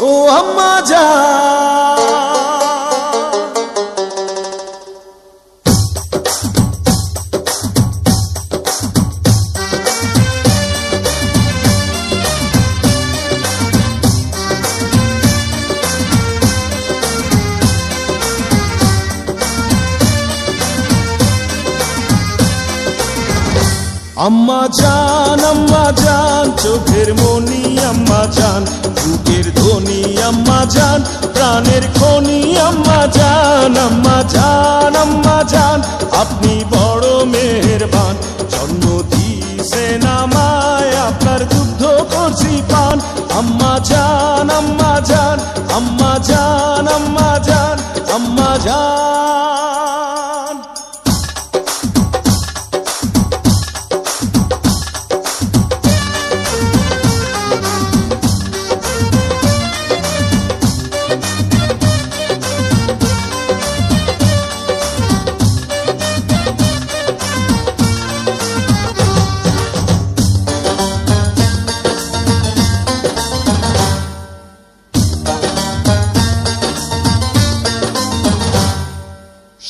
ও আম্মা জান আম্মা জান আম্মা জান, প্রাণের খনি, আম্মা জান আম্মা জান আম্মা জান। আপনি বড় মেহেরবান, জন্ম দিয়েছেন আমায়, আপনার দুগ্ধ করছি পান আম্মা জান আম্মা জান আম্মা জান আম্মা জান।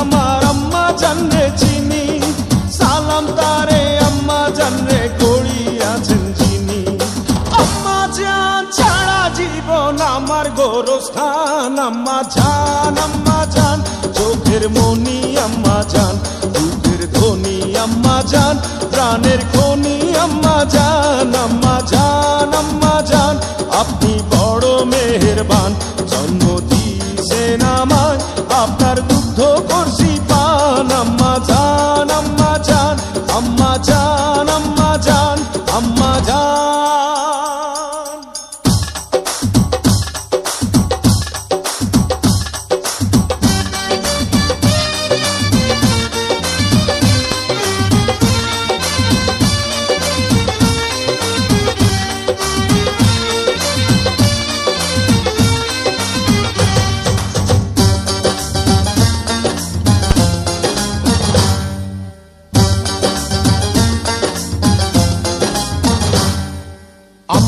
আমার চিনি। আম্মা চিনি। আম্মা জান ছাড়া জীবন আমার গোরস্থান। আম্মা জান আম্মা জান, চোখের মনি আম্মা জান বুকের ধ্বনি আম্মা জান, প্রাণের খনি আম্মা জান আম্মা জান আম্মা জান। আপনি বড় মেহেরবান, জন্ম দিয়েছেন আমায়। আপনার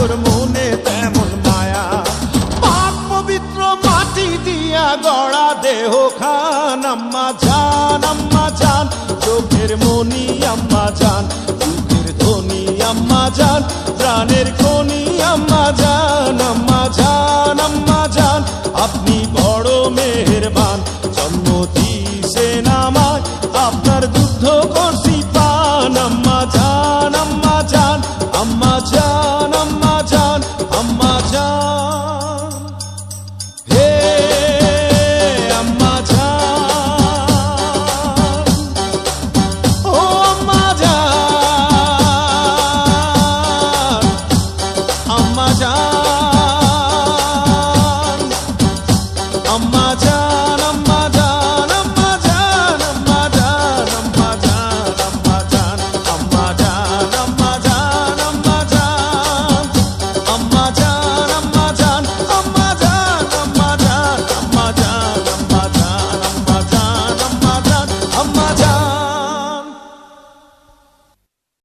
তোর মনে তেমন মায়া। পাক পবিত্র মাটি দিয়া গড়া দেহ খান আম্মা জান আম্মা জান। চোখের মনি, আম্মা জান। চোখের ধনি, আম্মা জান। প্রাণের খনি, আম্মা জান আম্মা জান আম্মা জান। আপনি বড় মেহেরবান, জন্ম দিয়েছেন আমায় আপনার দুগ্ধ করছি পান, আম্মা জান আম্মা জান। আম্মা জান।